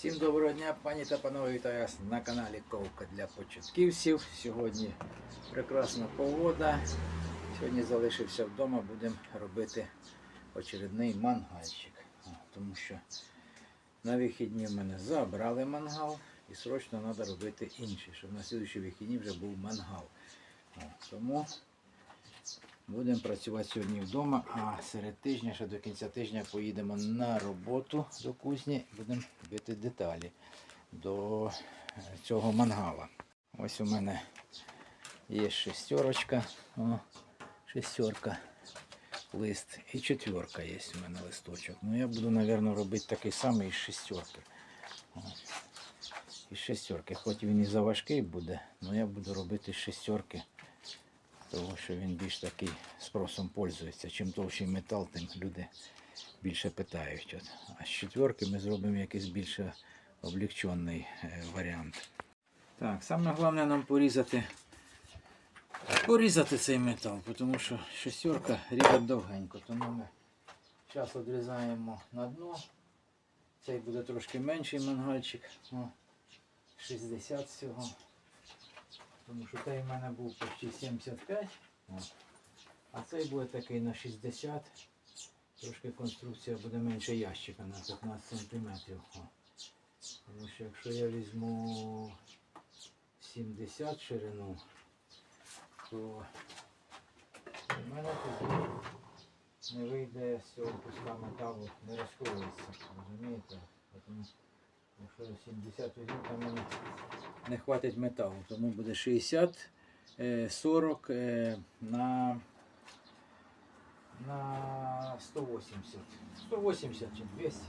Всім доброго дня, пані та панове, вітаю вас на каналі Ковка для початківців. Сьогодні прекрасна погода. Сьогодні залишився вдома, будемо робити очередний мангальчик. Тому що на вихідні в мене забрали мангал і срочно треба робити інший, щоб на слідчі вихідні вже був мангал. Тому будемо працювати сьогодні вдома, а серед тижня, ще до кінця тижня поїдемо на роботу до кузні будемо бити деталі до е, цього мангала. Ось у мене є шестерочка, о, шестерка, лист і четверка є у мене листочок. Ну я буду, мабуть, робити такий самий із шестерки. Із шестерки. Хоч він і заважкий буде, але я буду робити з шестерки тому що він більш такий спросом пользується. Чим товщий метал, тим люди більше питають. От. А з четверки ми зробимо якийсь більш облегчений е, варіант. Так, саме головне нам порізати, порізати цей метал, тому що шестерка різать довгенько. Тому ми зараз відрізаємо на дно. Цей буде трошки менший мангальчик. 60 всього. Тому що той в мене був почти 75, о, а цей буде такий на 60. Трошки конструкція буде менше ящика на 15 см. Тому що якщо я візьму 70 ширину, то в мене тоді не вийде з цього куска металу, не розкроється. Розумієте? Якщо 70 візьму, то мені не хватить металу, тому буде 60, е, 40 е, на, на 180. 180 чи 200.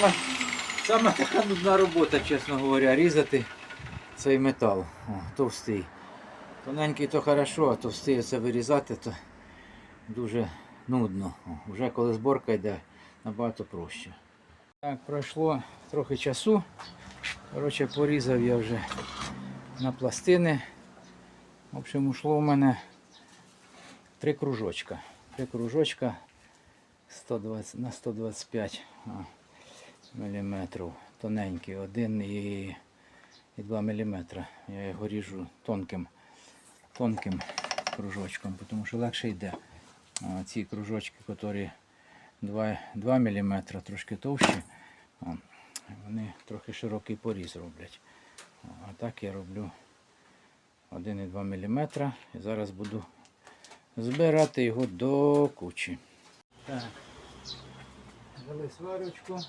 Саме, саме така нудна робота, чесно говоря, різати цей метал. О, товстий. Тоненький то хорошо, а товстий це вирізати, то дуже нудно. О, вже коли зборка йде, набагато проще. Так, пройшло трохи часу. Коротше, порізав я вже на пластини. В общем, ушло у мене три кружочка. Три кружочка 120, на 125 а, міліметрів. Тоненький, один і, і 2 міліметри. Я його ріжу тонким, тонким кружочком, тому що легше йде. А ці кружочки, які 2, 2 мм, трошки товщі, вони трохи широкий поріз роблять. А так я роблю 1,2 мм. І зараз буду збирати його до кучі. Так. Взяли сварочку.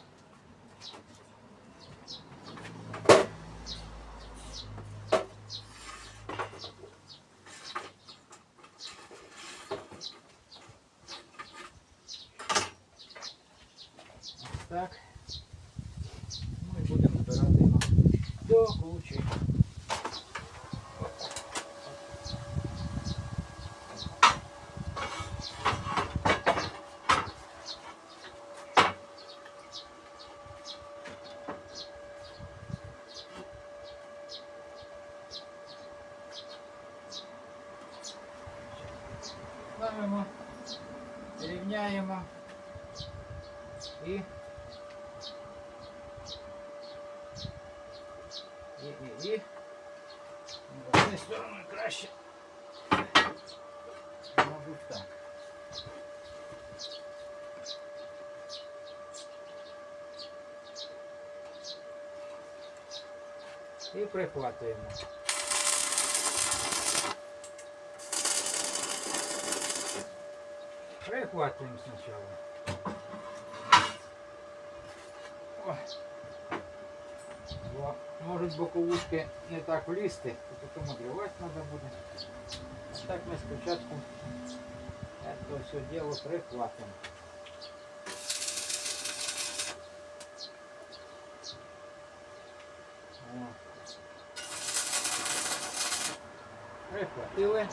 так. Ну і будемо збирати його до кучі. Ставимо, рівняємо і і, і, і. Однією стороною краще. Мабуть так. І прихватуємо. Прихватуємо спочатку. О. Можуть боковушки не так влізти, потім обривати треба буде. А так ми спочатку це все діло прихватимо. О. Прихватили.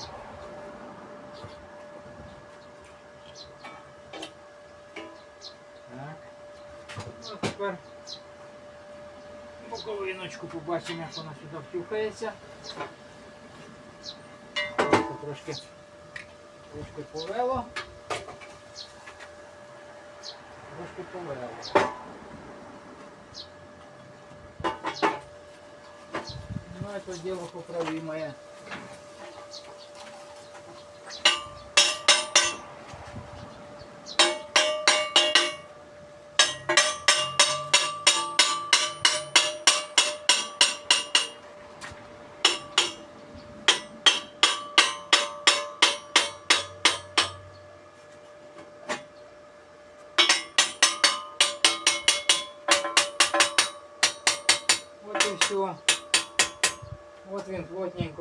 Так. Ну, а тепер боковиночку побачимо, як вона сюди втюхається. Просто трошки, трошки повело. Трошки повело. Ну, это дело поправимое.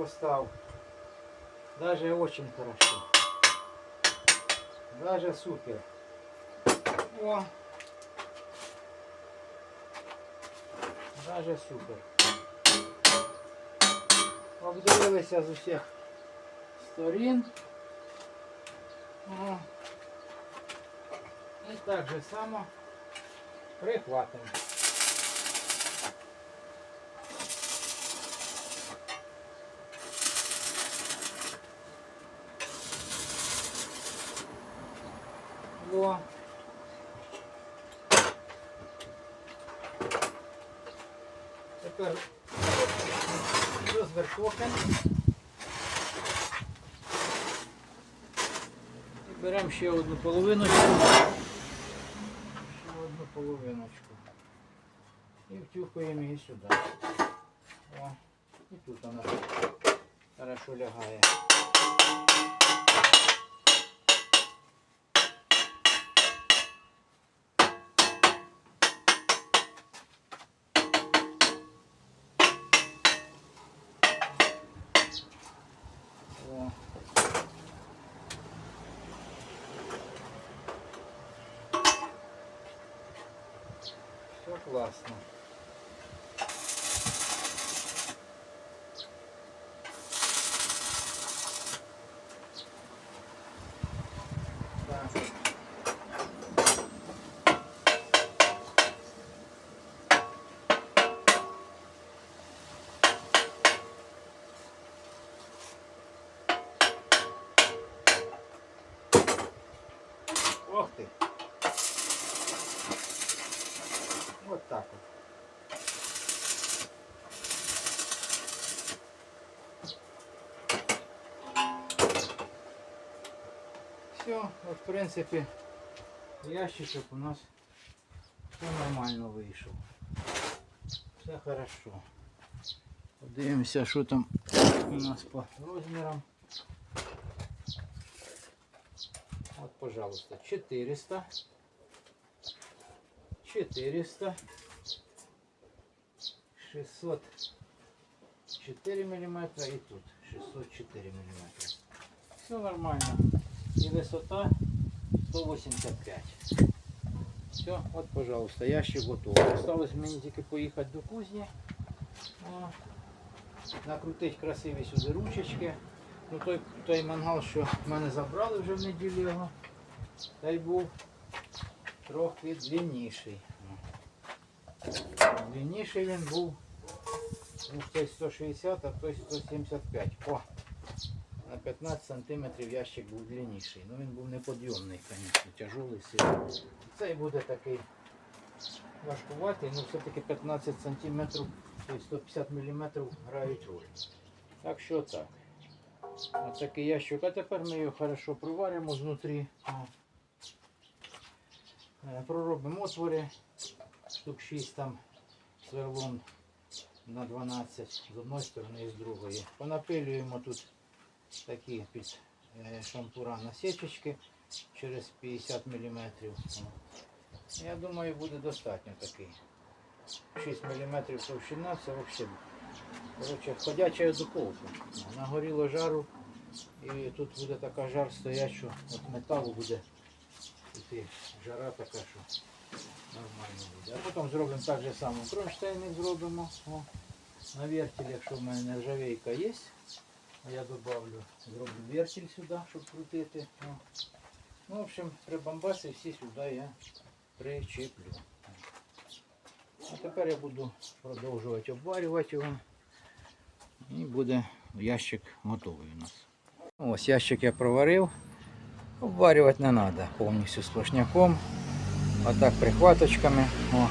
Плотненько став. Даже очень хорошо. Даже супер. О! Даже супер. Обдивилися з усіх сторін. О. І так же само прихватимо. Тепер розвертокен. І беремо ще одну половиночку. Ще одну половиночку. І втюхуємо її сюди. О, і тут вона хорошо лягає. Все Все, вот в принципе ящичок у нас все нормально вийшов. Все хорошо. Подивимося, що там у нас по розмірам. Вот, пожалуйста, 400, 400, 604 миллиметра и тут 604 миллиметра. Все нормально. И высота 185. Все, вот, пожалуйста, ящик готовий. Осталось мені тільки поїхати до кузні. Накрутити красиві сюди ручечки. Ну, той, той мангал, що в мене забрали вже в неділю його, той був трохи длинніший. Длинніший він був, ну, той 160, а той 175. О! На 15 сантиметрів ящик був длинніший. Ну він був неподйомний, звісно, тяжелий сильний. Цей буде такий важкуватий, але все-таки 15 сантиметрів і 150 мм грають роль. Так що так. Ось такий ящик. А тепер ми його хорошо проваримо знутрі. Е, Проробимо отвори. Штук 6 там сверлом на 12 з одної сторони і з другої. Понапилюємо тут такі під е, шампура насічечки через 50 мм. Я думаю, буде достатньо такий. 6 мм товщина, це взагалі. Коротше, ходяча духовка. Нагоріло жару і тут буде така жар стоять, що от металу буде іти жара така, що нормально буде. А потім зробимо так же само. Кронштейни зробимо. О, на вертель, якщо в мене нержавейка є, я добавлю, зроблю вертель сюди, щоб крутити. О. Ну, в общем, прибамбаси всі сюди я причеплю. А тепер я буду продовжувати обварювати його. І буде ящик готовий у нас. Ось ящик я проварив. Обварювати не треба повністю сплошняком. Отак прихваточками. О,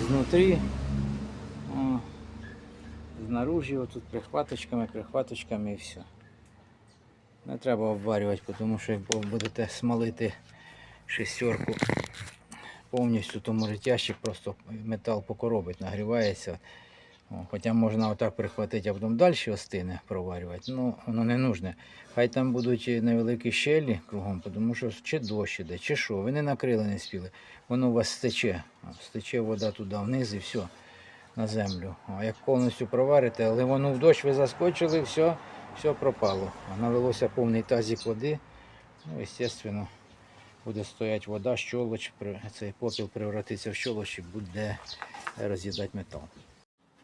знутрі. Знаружі отут прихваточками, прихваточками і все. Не треба обварювати, тому що як будете смалити шестерку повністю, то може ящик просто метал покоробить, нагрівається. Хоча можна отак прихватити, а потім далі остине проварювати. Ну, воно не нужне. Хай там будуть невеликі щелі кругом, тому що чи дощ іде, чи що, ви не накрили, не спіли. Воно у вас стече. Стече вода туди вниз і все, на землю. А як повністю проварите, але воно в дощ ви заскочили, все, все пропало. Налилося повний тазик води. Ну, звісно, буде стояти вода, щолоч, цей попіл превратиться в щолоч і буде роз'їдати метал.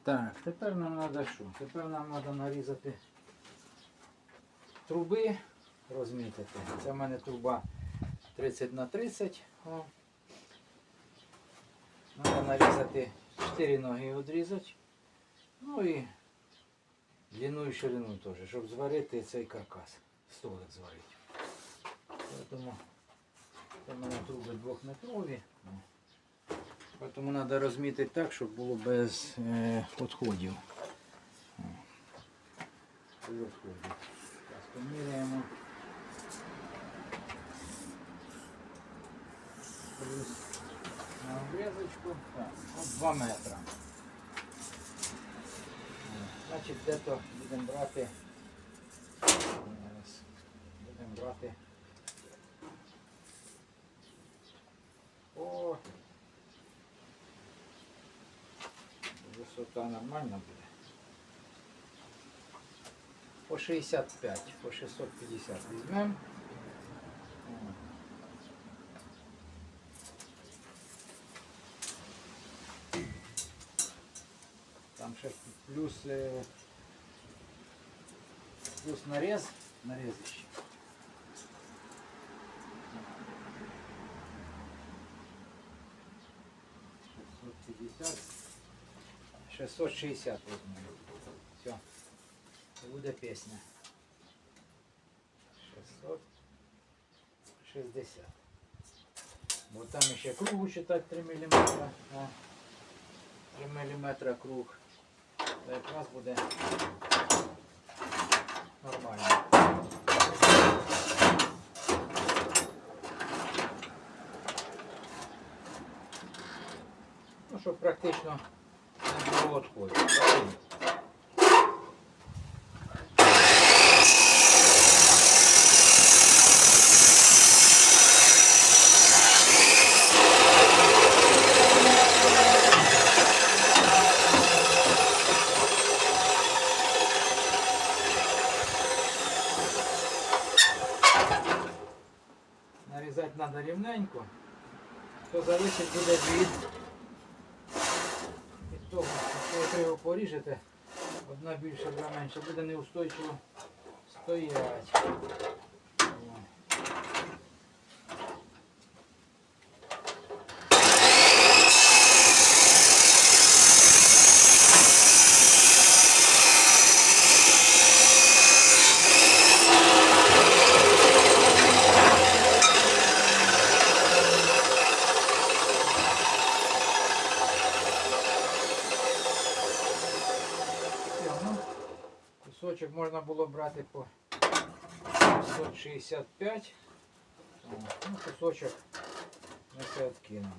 Так, тепер нам треба що? Тепер нам треба нарізати труби, розмітити. Це в мене труба 30 на 30. О. Треба нарізати 4 ноги відрізати. Ну і длину і ширину теж, щоб зварити цей каркас. Столик зварити. Тому в мене труби двохметрові. Тому треба розмітити так, щоб було без е, відходів. Зараз поміряємо. Плюс на обрізочку. Так, от 2 метри. Значить, де-то будемо брати. Будемо брати. О, Висота нормальна буде. По 65, по 650 візьмемо. Плюс, нарез, нарезище. Шестьсот пятьдесят. 660 возьмемо. Все. Це буде пісня. 660. Бо там ще кругу читати 3 мм. 3 мм круг. Та якраз буде нормально. Ну, щоб практично не було відходів. правильно? Нарізати треба рівненько. То залишить буде від, від того, що ви його поріжете, одна більше, одна менше, буде неустойчиво стоять. О. кусочок можна було брати по 165. кусочек Ну, кусочок ми це відкинемо.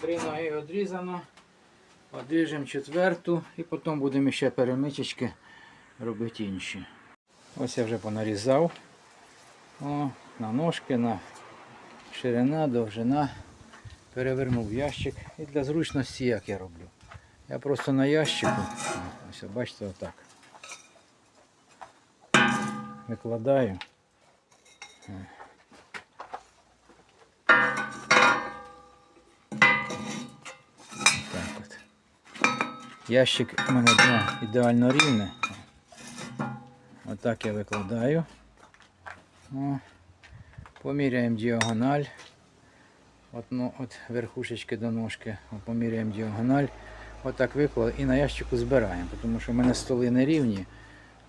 Три ноги відрізано. Одріжемо четверту і потім будемо ще перемичечки робити інші. Ось я вже понарізав. О, на ножки, на ширина, довжина. Перевернув ящик. І для зручності як я роблю. Я просто на ящику, ось бачите, отак. Викладаю. Ящик у мене дно ідеально рівне. Отак я викладаю. О. Поміряємо діагональ. От, ну, от верхушечки до ножки. Поміряємо діагональ. Отак виклали і на ящику збираємо, тому що в мене столи не рівні.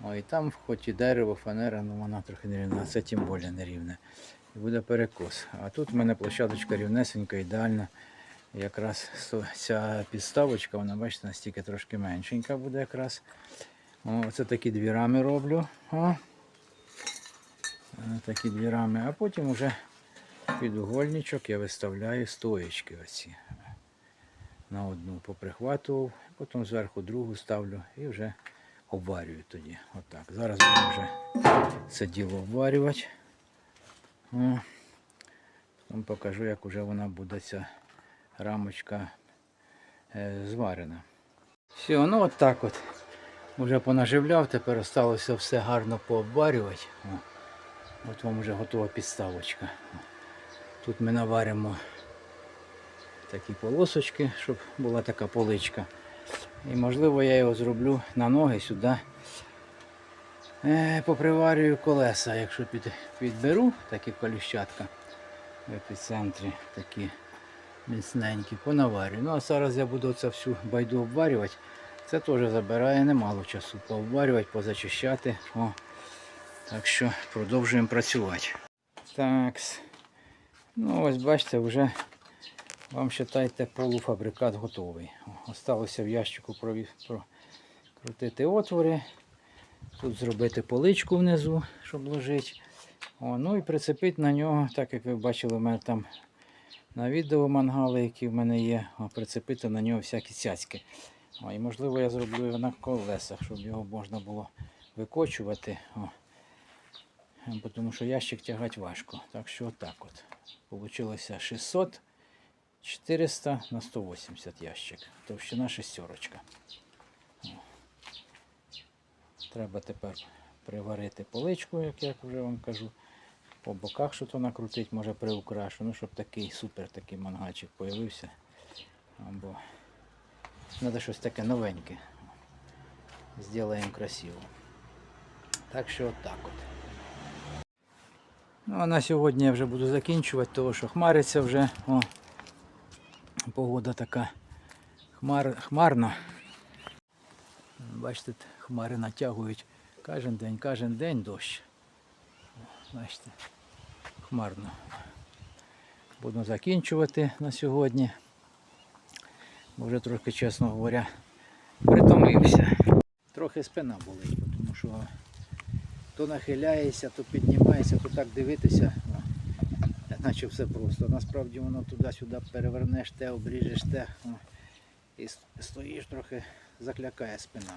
О, і там хоч і дерево, фанера, ну вона трохи не рівна, а це тим більше не рівне. І буде перекос. А тут в мене площадочка рівнесенька, ідеальна. Якраз ця підставочка, вона, бачите, настільки трошки меншенька буде якраз. Оце такі дві рами роблю. О. Е, Такі дві рами. А потім вже під угольничок я виставляю стоєчки оці. На одну поприхватував, потім зверху другу ставлю і вже обварюю тоді. Отак. Зараз буду вже це діло обварювати. О. Потім покажу, як вже вона буде ця рамочка е, зварена. Все, ну от так от. Вже понаживляв, тепер осталося все гарно пообварювати. От вам вже готова підставочка. Тут ми наваримо такі полосочки, щоб була така поличка. І можливо я його зроблю на ноги сюди. Е, поприварюю колеса, якщо під, підберу такі коліщатка в епіцентрі, такі міцненькі, понаварюю. Ну а зараз я буду це всю байду обварювати. Це теж забирає немало часу. Пообварювати, позачищати. О. Так що продовжуємо працювати. Так. Ну ось бачите, вже вам вважайте полуфабрикат готовий. Осталося в ящику прокрутити отвори. Тут зробити поличку внизу, щоб ложити. О, ну і прицепити на нього, так як ви бачили, у мене там на відео мангали, які в мене є, прицепити на нього всякі цяцьки. О, і можливо я зроблю його на колесах, щоб його можна було викочувати. О. Тому що ящик тягати важко. Так що отак от. Получилося 600, 400 на 180 ящик. Товщина шестерочка. О. Треба тепер приварити поличку, як я вже вам кажу. По боках що то накрутить, може приукрашу, ну щоб такий супер такий мангачик появився. Або треба щось таке новеньке. Зробимо красиво. Так що отак от. Ну а на сьогодні я вже буду закінчувати, тому що хмариться вже. О, погода така хмар, хмарна. Бачите, хмари натягують кожен день, кожен день дощ. Бачите, хмарно. Буду закінчувати на сьогодні. Бо вже трохи, чесно говоря, притомився. Трохи спина болить, тому що то нахиляєшся, то піднімаєшся, то так дивитися, наче все просто. Насправді воно туди-сюди перевернеш те, обріжеш те. І стоїш трохи, заклякає спина.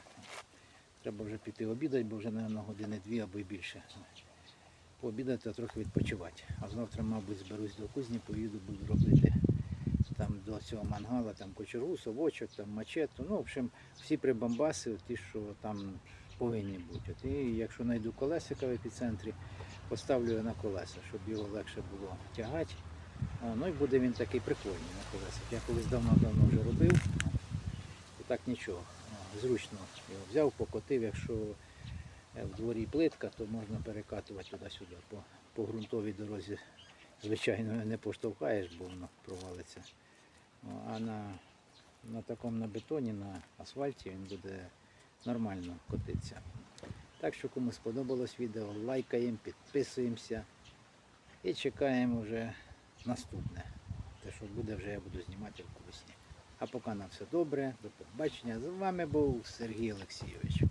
Треба вже піти обідати, бо вже, мабуть, години дві або й більше. Пообідати, трохи відпочивати. А завтра, мабуть, зберусь до кузні, поїду, буду робити там до цього мангала, там кочергу, совочок, там мачету. Ну, в общем, всі прибамбаси, ті, що там повинні бути. От, і якщо знайду колесика в епіцентрі, поставлю його на колеса, щоб його легше було тягати. Ну і буде він такий прикольний на колесах. Я колись давно-давно вже робив. І так нічого. Зручно його взяв, покотив, якщо в дворі плитка, то можна перекатувати туди-сюди по, по ґрунтовій дорозі звичайно, не поштовхаєш, бо воно провалиться. А на, на такому на бетоні, на асфальті він буде нормально котитися. Так що кому сподобалось відео, лайкаємо, підписуємося і чекаємо вже наступне. Те, що буде, вже я буду знімати в курсі. А поки на все добре, до побачення. З вами був Сергій Олексійович.